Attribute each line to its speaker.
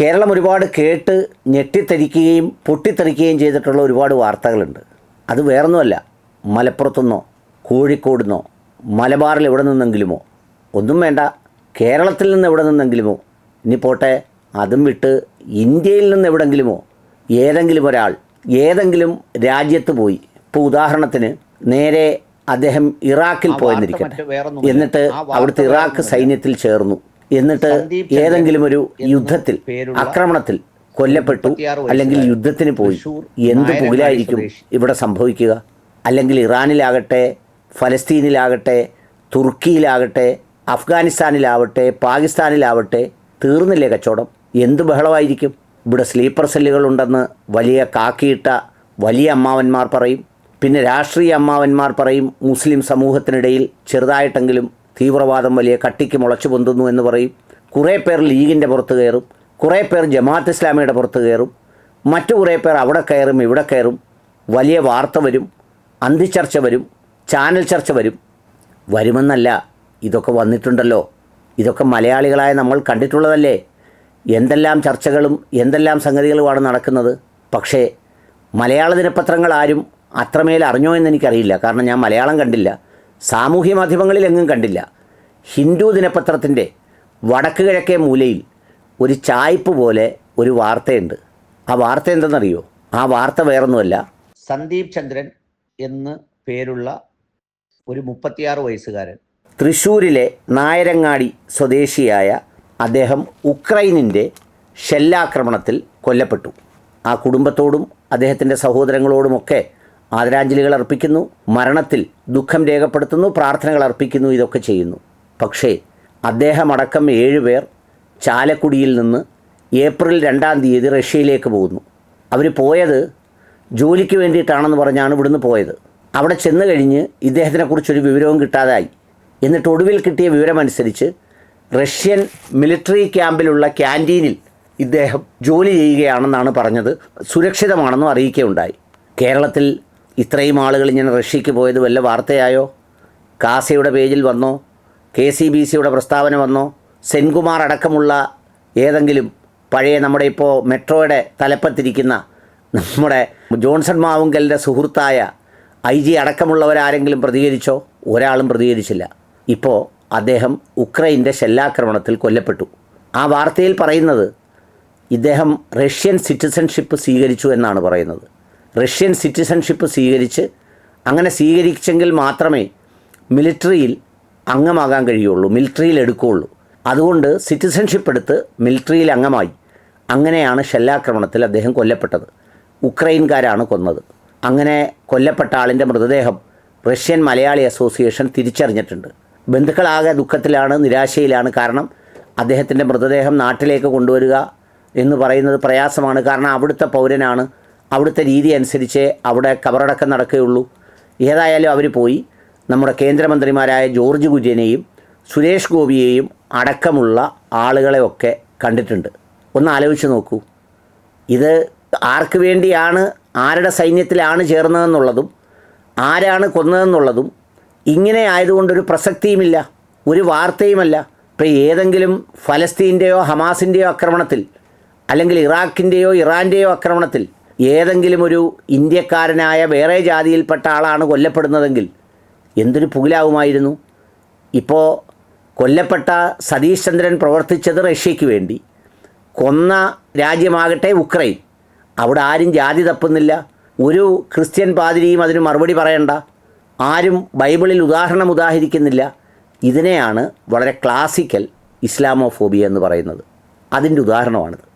Speaker 1: കേരളം ഒരുപാട് കേട്ട് ഞെട്ടിത്തെരിക്കുകയും പൊട്ടിത്തെറിക്കുകയും ചെയ്തിട്ടുള്ള ഒരുപാട് വാർത്തകളുണ്ട്. അത് വേറൊന്നുമല്ല. മലപ്പുറത്തുനിന്നോ കോഴിക്കോടുന്നോ മലബാറിൽ എവിടെ നിന്നെങ്കിലുമോ ഒന്നും വേണ്ട. കേരളത്തിൽ നിന്ന് എവിടെ നിന്നെങ്കിലുമോ ഇനി പോട്ടെ. അതും വിട്ട് ഇന്ത്യയിൽ നിന്ന് എവിടെങ്കിലുമോ ഏതെങ്കിലും ഒരാൾ ഏതെങ്കിലും രാജ്യത്ത് പോയി. ഇപ്പോൾ ഉദാഹരണത്തിന് നേരെ അദ്ദേഹം ഇറാഖിൽ പോയെന്നിരിക്കട്ടെ. എന്നിട്ട് അവിടുത്തെ ഇറാഖ് സൈന്യത്തിൽ ചേർന്നു. എന്നിട്ട് ഏതെങ്കിലും ഒരു യുദ്ധത്തിൽ ആക്രമണത്തിൽ കൊല്ലപ്പെട്ടു അല്ലെങ്കിൽ യുദ്ധത്തിന് പോയി എന്ത് പുകിലായിരിക്കും. ഇവിടെ സംഭവിക്കുക? അല്ലെങ്കിൽ ഇറാനിലാകട്ടെ ഫലസ്തീനിലാകട്ടെ തുർക്കിയിലാകട്ടെ അഫ്ഗാനിസ്ഥാനിലാവട്ടെ പാകിസ്ഥാനിലാവട്ടെ തീർന്നില്ലേ കച്ചവടം? എന്ത് ബഹളമായിരിക്കും? ഇവിടെ സ്ലീപ്പർ സെല്ലുകൾ ഉണ്ടെന്ന് വലിയ കാക്കിയിട്ട വലിയ അമ്മാവന്മാർ പറയും. പിന്നെ രാഷ്ട്രീയ അമ്മാവന്മാർ പറയും മുസ്ലിം സമൂഹത്തിനിടയിൽ ചെറുതായിട്ടെങ്കിലും തീവ്രവാദം വലിയ കട്ടിക്ക് മുളച്ചു പൊന്തുന്നു എന്ന് പറയും. കുറേ പേർ ലീഗിന്റെ പുറത്ത് കയറും. കുറേ പേർ ജമാഅത്ത് ഇസ്ലാമിയുടെ പുറത്ത് കയറും. മറ്റു കുറേ പേർ അവിടെ കയറും ഇവിടെ കയറും. വലിയ വാർത്ത വരും അന്തിച്ചർച്ച വരും ചാനൽ ചർച്ച വരും. വരുമെന്നല്ല ഇതൊക്കെ വന്നിട്ടുണ്ടല്ലോ. ഇതൊക്കെ മലയാളികളായ നമ്മൾ കണ്ടിട്ടുള്ളതല്ലേ? എന്തെല്ലാം ചർച്ചകളും എന്തെല്ലാം സംഗതികളുമാണ് നടക്കുന്നത്? പക്ഷേ മലയാള ദിനപത്രങ്ങൾ ആരും അത്രമേൽ അറിഞ്ഞോ എന്ന് എനിക്കറിയില്ല. കാരണം ഞാൻ മലയാളം കണ്ടില്ല. സാമൂഹ്യ മാധ്യമങ്ങളിൽ എങ്ങും കണ്ടില്ല. ഹിന്ദു ദിനപത്രത്തിന്റെ വടക്ക് കിഴക്കേ മൂലയിൽ ഒരു ചായ്പ് പോലെ ഒരു വാർത്തയുണ്ട്. ആ വാർത്ത എന്തെന്നറിയോ? ആ വാർത്ത വേറൊന്നുമല്ല.
Speaker 2: സന്ദീപ് ചന്ദ്രൻ എന്ന് പേരുള്ള ഒരു മുപ്പത്തിയാറ് വയസ്സുകാരൻ.
Speaker 1: തൃശ്ശൂരിലെ നായരങ്ങാടി സ്വദേശിയായ അദ്ദേഹം ഉക്രൈനിന്റെ ഷെല്ലാക്രമണത്തിൽ കൊല്ലപ്പെട്ടു. ആ കുടുംബത്തോടും അദ്ദേഹത്തിന്റെ സഹോദരങ്ങളോടുമൊക്കെ ആദരാഞ്ജലികൾ അർപ്പിക്കുന്നു മരണത്തിൽ ദുഃഖം രേഖപ്പെടുത്തുന്നു പ്രാർത്ഥനകൾ അർപ്പിക്കുന്നു ഇതൊക്കെ ചെയ്യുന്നു. പക്ഷേ അദ്ദേഹമടക്കം ഏഴുപേർ ചാലക്കുടിയിൽ നിന്ന് ഏപ്രിൽ രണ്ടാം തീയതി റഷ്യയിലേക്ക് പോകുന്നു. അവർ പോയത് ജോലിക്ക് വേണ്ടിയിട്ടാണെന്ന് പറഞ്ഞാണ് ഇവിടുന്ന് പോയത്. അവിടെ ചെന്ന് കഴിഞ്ഞ് ഇദ്ദേഹത്തിനെക്കുറിച്ചൊരു വിവരവും കിട്ടാതായി. എന്നിട്ട് ഒടുവിൽ കിട്ടിയ വിവരമനുസരിച്ച് റഷ്യൻ മിലിറ്ററി ക്യാമ്പിലുള്ള ക്യാന്റീനിൽ ഇദ്ദേഹം ജോലി ചെയ്യുകയാണെന്നാണ് പറഞ്ഞത്. സുരക്ഷിതമാണെന്നും അറിയിക്കുകയുണ്ടായി. കേരളത്തിൽ ഇത്രയും ആളുകൾ ഇങ്ങനെ റഷ്യക്ക് പോയത് വല്ല വാർത്തയായോ? കാസയുടെ പേജിൽ വന്നോ? കെ സി ബി സിയുടെ പ്രസ്താവന വന്നോ? സെൻകുമാർ അടക്കമുള്ള ഏതെങ്കിലും പഴയ നമ്മുടെ ഇപ്പോൾ മെട്രോയുടെ തലപ്പത്തിരിക്കുന്ന നമ്മുടെ ജോൺസൺ മാവുങ്കലിന്റെ സുഹൃത്തായ ഐ ജി അടക്കമുള്ളവരാരെങ്കിലും പ്രതികരിച്ചോ? ഒരാളും പ്രതികരിച്ചില്ല. ഇപ്പോൾ അദ്ദേഹം ഉക്രൈന്റെ ഷെല്ലാക്രമണത്തിൽ കൊല്ലപ്പെട്ടു. ആ വാർത്തയിൽ പറയുന്നത് ഇദ്ദേഹം റഷ്യൻ സിറ്റിസൺഷിപ്പ് സ്വീകരിച്ചു എന്നാണ് പറയുന്നത്. റഷ്യൻ സിറ്റിസൺഷിപ്പ് സ്വീകരിച്ച് അങ്ങനെ സ്വീകരിച്ചെങ്കിൽ മാത്രമേ മിലിറ്ററിയിൽ അംഗമാകാൻ കഴിയുള്ളൂ മിലിറ്ററിയിൽ എടുക്കുകയുള്ളൂ. അതുകൊണ്ട് സിറ്റിസൺഷിപ്പ് എടുത്ത് മിലിറ്ററിയിൽ അംഗമായി അങ്ങനെയാണ് ഷെല്ലാക്രമണത്തിൽ അദ്ദേഹം കൊല്ലപ്പെട്ടത്. ഉക്രൈൻകാരാണ് കൊന്നത്. അങ്ങനെ കൊല്ലപ്പെട്ട ആളിന്റെ മൃതദേഹം റഷ്യൻ മലയാളി അസോസിയേഷൻ തിരിച്ചറിഞ്ഞിട്ടുണ്ട്. ബന്ധുക്കളാകെ ദുഃഖത്തിലാണ് നിരാശയിലാണ്. കാരണം അദ്ദേഹത്തിന്റെ മൃതദേഹം നാട്ടിലേക്ക് കൊണ്ടുവരിക എന്ന് പറയുന്നത് പ്രയാസമാണ്. കാരണം അവിടുത്തെ പൗരനാണ് അവിടുത്തെ രീതി അനുസരിച്ച് അവിടെ കബറടക്കം നടക്കുകയുള്ളൂ. ഏതായാലും അവർ പോയി. നമ്മുടെ കേന്ദ്രമന്ത്രിമാരായ ജോർജ് കുര്യനെയും സുരേഷ് ഗോപിയെയും അടക്കമുള്ള ആളുകളെയൊക്കെ കണ്ടിട്ടുണ്ട്. ഒന്ന് ആലോചിച്ച് നോക്കൂ. ഇത് ആർക്ക് വേണ്ടിയാണ് ആരുടെ സൈന്യത്തിലാണ് ചേർന്നതെന്നുള്ളതും ആരാണ് കൊന്നതെന്നുള്ളതും ഇങ്ങനെ ആയതുകൊണ്ടൊരു പ്രസക്തിയുമില്ല ഒരു വാർത്തയുമല്ല. ഇപ്പോൾ ഏതെങ്കിലും ഫലസ്തീന്റെയോ ഹമാസിന്റെയോ ആക്രമണത്തിൽ അല്ലെങ്കിൽ ഇറാഖിന്റെയോ ഇറാന്റെയോ ആക്രമണത്തിൽ ഏതെങ്കിലും ഒരു ഇന്ത്യക്കാരനായ വേറെ ജാതിയിൽപ്പെട്ട ആളാണ് കൊല്ലപ്പെടുന്നതെങ്കിൽ എന്തൊരു പുകിലാവുമായിരുന്നു? ഇപ്പോൾ കൊല്ലപ്പെട്ട സതീഷ് ചന്ദ്രൻ പ്രവർത്തിച്ചത് റഷ്യയ്ക്ക് വേണ്ടി. കൊന്ന രാജ്യമാകട്ടെ ഉക്രൈൻ. അവിടെ ആരും ജാതി തപ്പുന്നില്ല. ഒരു ക്രിസ്ത്യൻ പാതിരിയും അതിന് മറുപടി പറയണ്ട. ആരും ബൈബിളിൽ ഉദാഹരണം ഉദാഹരിക്കുന്നില്ല. ഇതിനെയാണ് വളരെ ക്ലാസിക്കൽ ഇസ്ലാമോഫോബിയ എന്ന് പറയുന്നത്. അതിന്റെ ഉദാഹരണമാണിത്.